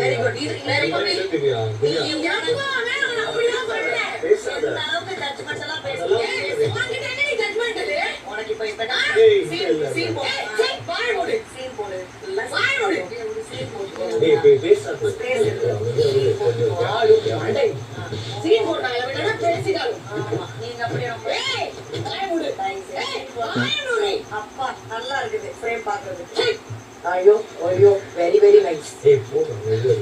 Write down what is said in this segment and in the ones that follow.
Very good good அளவுக்கு judgement எல்லாம் பேசுறீங்க? உனக்கு இப்ப இப்ப சீன் சீன். போடு. சீன் போடு. சீன் போடு. பேசாத. சீன் நீங்க அப்படியே. அப்பா நல்லா இருக்குது. ஃப்ரேம் பாக்குறது ஐயோ ஐயோ வெரி வெரி நைஸ் ஏய், போடா, வெளிய.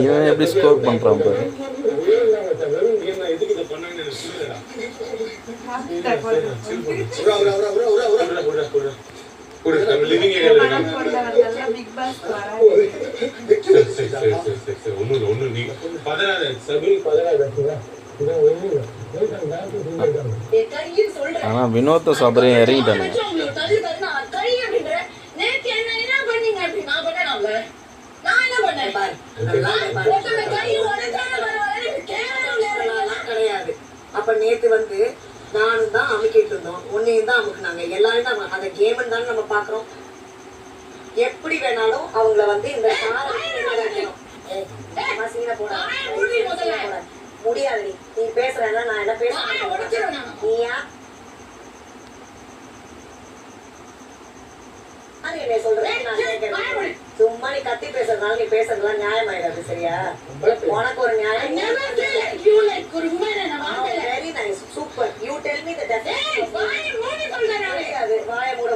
இவன் எப்படி ஸ்கோர் பண்றான் பாரு சரி, சரி, நம்ம. சரி, சரி. ஒண்ணும் இல்ல. நீ சொல்றேன். ஆனா வினோத்த சபரியும் இறங்கிட்டானுங்க நான் உங்களுக்கு தள்ளு தள்ளு, நான் கை அப்படின்றேன். நேத்து என்ன என்ன பண்ணீங்க அப்படி? நான் பண்ணேனாம்ல? நான் என்ன பண்ணேன்? பாரு நல்லா பாரு ஒருத்தவங்க கை உடைச்சாலும் பரவாயில்ல, இப்படி கேவலம் நேரம் அதெல்லாம் கிடையாது அப்ப நேத்து வந்து நானும் தான் அமுக்கிட்டு இருந்தோம் உன்னையும் தான் அமுக்குனாங்க எல்லாரும் அமு- அந்த கேம் தானே நம்ம பாக்குறோம் எப்படி வேணாலும் அவங்கள வந்து இந்த காரை வந்து நிக்க வைக்கணும். ஏய், அம்மா சீனை போடாத. வாயை மூடி முதல்ல. சீனை போடாத. முடியாது நீ நீ பேசுறேன்னா நான் என்ன வாயை பேசுறேன் உடைச்சிருவேன் நான். நீயா அது என்ன சொல்றேன் நான் ஏய், வாயை மூடி. கேட்கிறேன். சும்மா நீ கத்தி பேசுறதுலாம் நியாயமாயிடாது சரியா? உனக்கு ஒரு நியாயம். ஒரு. Very nice super you tell me the ஏய், வாயை மூடி.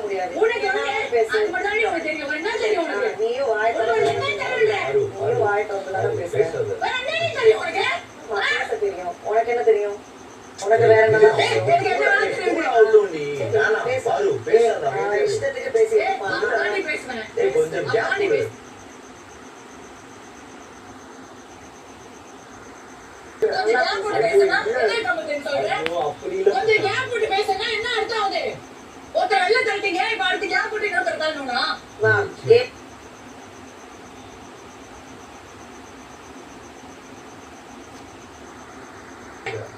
முடியாது. பேசு? அது மட்டும் தான் உனக்கு தெரியும். என்ன தெரியும் ஆ, உனக்கு? நீயும் வாய்? நீயும் வாய் என்ன தெரியும் உனக்கு? ஆமா, பேச தெரியும். உனக்கு என்ன தெரியும்? உனக்கு வேற என்ன ஏய், எனக்கு என்ன வேலை தெரியும்? கூட அவுட்டும் நீ. வேணாம், பேசு. பாரு, பேசாத, ஆ, அமைதியா இரு. இஷ்டத்துக்கு பேசி ஏய், நான் தாண்டி பேசுவேன். ஏய், கொஞ்சம் நான் gap தாண்டி கொடு. பேசுவேன். கொஞ்சம் gap விட்டு பேசுனா என்ன கம்பெனின்னு சொல்றேன்? ஐயோ, அப்படி இல்ல. கொஞ்சம் gap விட்டு பேசுனா என்ன அர்த்தம் ஆகுது? ஒருத்தர் வெளில தள்ளிட்டீங்க, இப்ப அடுத்து gap விட்டு இன்னொருத்தர் தள்ளணும்னா? வா ஏ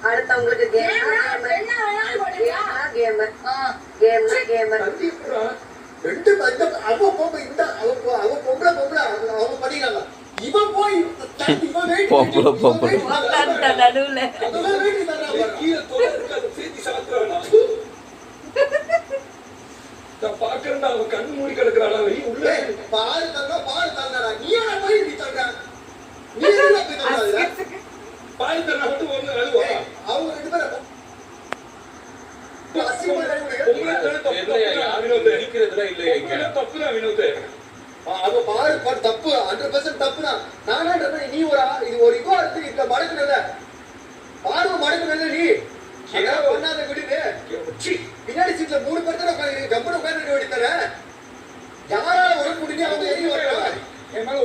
அடுத்தவங்களுக்கு ஏன்னா, கேம் என்ன வேணாலும் பண்ணுவியா? கேம் கேம் கண்டிப்பா ரெண்டு இந்த அவ பொம்பளை இந்த அவ அவ பொம்பளை பொம்பளை அவங்க பண்ணிக்கலாம் இவன் போய் தட்டி, இவன் வெயிட் பொம்பளை, பொம்பளை. நடுவுல வேணாம். நான் பார்க்கறேன்டா, அவன் கண்ணு மூடி கிடக்குறாடா, வெளிய உள்ள. பாரு தந்தா பாரு தந்தாடா நீ ஏன் போய் இப்படி தர்ற நீ என்ன போய் தர்றாரு பாய் தரனா மட்டும் ஒண்ணு அழுவா. அவங்க ரெண்டு பேரும் தானே தப்பு. யார் வினோத்? இருக்கிறதுலாம் இல்லையா இங்க? பொம்பளை தப்புதான் வினோத். அவ பாரு பாரு தப்பு ஹண்ட்ரட் பர்சன்ட் தப்பு தான் நானா நீ ஒரு இது ஒரு இதுவா இருக்கு இந்த மடக்குனல பாரு மடக்குனல நீ. பண்ணாத சீ. பின்னாடி சீட்ல மூணு பேர் தானே உட்காந்து கம்பெனி உட்காந்து வேண்டி தர யாரால ஒரு முடிஞ்சு அவங்க எங்க வரலாம். என் மேல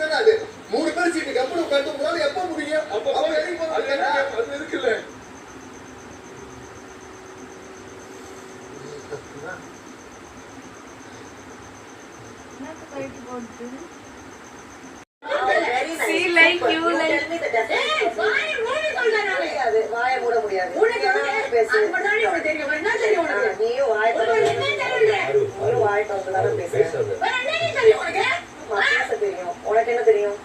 தானே அது மூணு பேர் சீட்டு கம்பெனி உட்காந்து உங்களால எப்ப முடியும்? அப்ப எதுக்கு அது போறாங்க அது இருக்குல்ல. See, like you, like- ஏய், வாயை மூடி சொல்றேன் நானு. முடியாது வாயை மூட முடியாது உனக்கு என்ன வந்து பேசு அது மட்டும் தான் உனக்கு தெரியும். வேற என்ன நீயும் வாய்? பாரு, பாரு. நீயும் வாய் பேசாத. வேற என்ன தெரியும் உனக்கு? ஆமா, பேச தெரியும்? உனக்கு என்ன தெரியும்?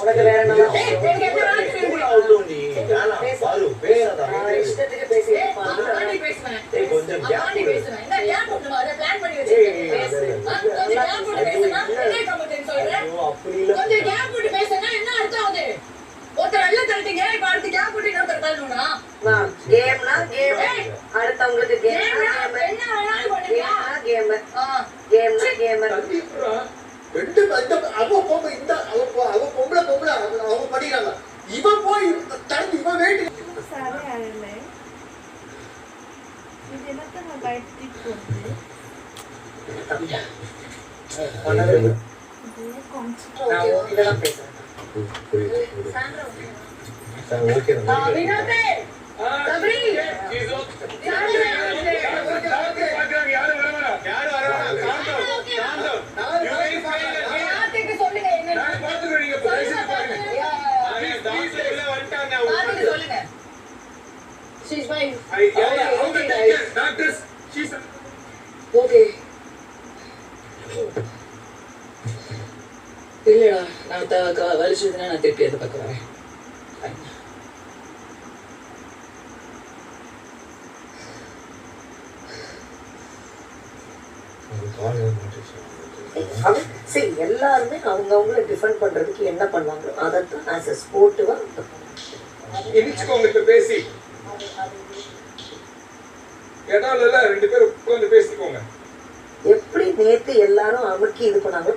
உனக்கு வேற என்ன ஏய், எனக்கு என்ன வேலை தெரியும்? பொம்பளை அவுட்டும் நீ. வேணாம், பேசு. பாரு, பேசாத, ஆ, அமைதியா இரு. இஷ்டத்துக்கு பேசி ஏய், நான் தாண்டி பேசுவேன். ஏய், கொஞ்சம் நான் gap தாண்டி கொடு. பேசுவேன். என்ன gap விட்டுமா? அதை plan பண்ணி ஏய், வச்சிருக்கேன். பேசு. ஆ, கொஞ்சம் gap விட்டு பேசுனா என்ன கம்பெனின்னு சொல்றேன்? ஐயோ, அப்படி இல்ல. கொஞ்சம் gap விட்டு பேசுனா என்ன அர்த்தம் ஆகுது? ஒருத்தர் வெளில தள்ளிட்டீங்க, இப்ப அடுத்து gap விட்டு இன்னொருத்தர் தள்ளணும்னா? வா கேம்னா கேம் ஏய். உங்களுக்கு கேம் என்ன வேணாலும் பண்ணுவியா கேம் கேம் கேம் ரெண்டு அந்த அவ பொம்பளை இந்த அவ அவ பொம்பளை பொம்பளை அவங்க படிக்கிறாங்க. இவன் போய் தரந்து இவன் வேண்டி இதெல்லாம் பேசுறேன். She's fine. I, yeah, okay, yeah, okay, okay, guys. Doctors, she's okay. இல்லைடா நான் வலிச்சதுன்னா நான் திருப்பி அதை பார்க்க வரேன் சரி எல்லாருமே அவங்கவுங்கள டிஃபெண்ட் பண்றதுக்கு என்ன பண்ணாங்களோ அதைத்தான் ஆஸ் அ ஸ்போர்ட்டிவா இடிச்சுக்கோங்க இப்ப பேசி. இடம் இல்ல ரெண்டு பேரும் உட்கார்ந்து பேசிக்கோங்க. எப்படி நேத்து எல்லாரும் அமுக்கி இது பண்ணாங்களோ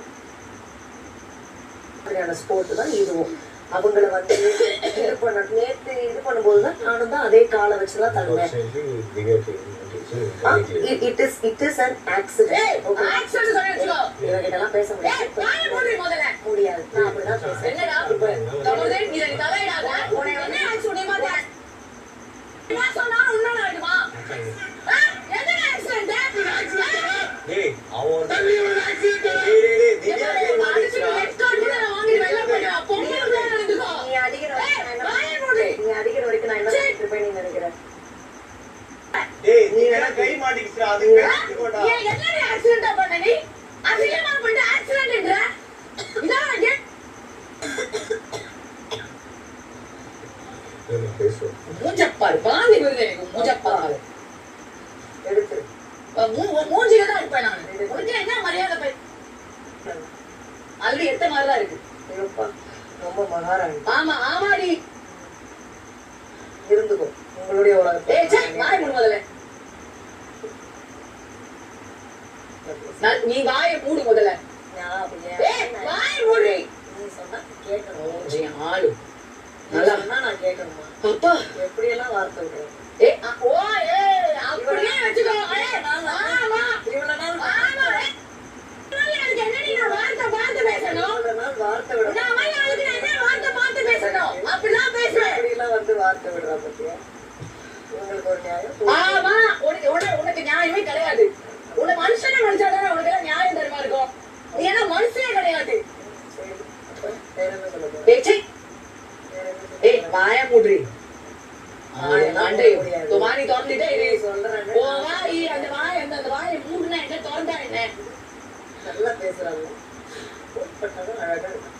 மாதிரியான ஸ்போர்ட் தான் இதுவும். அவங்கள வந்து இது பண்ண நேத்து இது பண்ணும்போது தான் நானும் தான் அதே காலை வச்சுதான் தந்தேன் it is it is an accident okay எல்லாம் பேச ஏய், வாயை மூடு முதல்ல. முடியாது. நான் அப்படிதான் பேசுறேன். வேணா கை மாட்டிக்கிச்சுடா அது எடுத்துக்கோடா பேசுவோம் மூஞ்சப்பாரு பாதி வருது எனக்கு மூஞ்சப்பாரு. எடுத்துரு மூஞ்சில தான் இருப்பேன் நான். உனக்கு என்ன மரியாதை போய் ஆல்ரெடி எத்த மாதிரி தான் இருக்கு ரொம்ப மகாராணி ஆமா ஆமாடி. இருந்துக்கோ. உங்களுடைய உலகத்தை வாய் மூடு முதல்ல நான் நீ வாயை மூடு முதல்ல. வாய் மூடு. ஆளு. நல்லா. நான் கேட்கணுமா அப்பா. எப்படியெல்லாம் வார்த்தை விடுறேன் அப்படியே வச்சுக்கோ. வார்த்தை பார்த்து பேசணும்? வார்த்தை பேசணும்? அப்படிதான் பேசுவேன் இப்படியெல்லாம் வந்து வார்த்தை விடுறா பத்தியா? உங்களுக்கு ஒரு நியாயம்? ஆமா உனக்கு உன- உனக்கு நியாயமே கிடையாது. உன்னை மனுஷனே மனுஷாதானே உனக்கு எல்லாம் நியாயம் தருமா இருக்கும்? நீ என்ன மனுஷனே கிடையாது? ஏய் வாய மூடுறி திறந்துட்டே வாய் அந்த வாய் அந்த அந்த வாயை மூடுனா என்ன? திறந்தா என்ன? நல்லா பேசுறாங்க. ஃபோன் பண்ணாலும் அழகா இருக்கு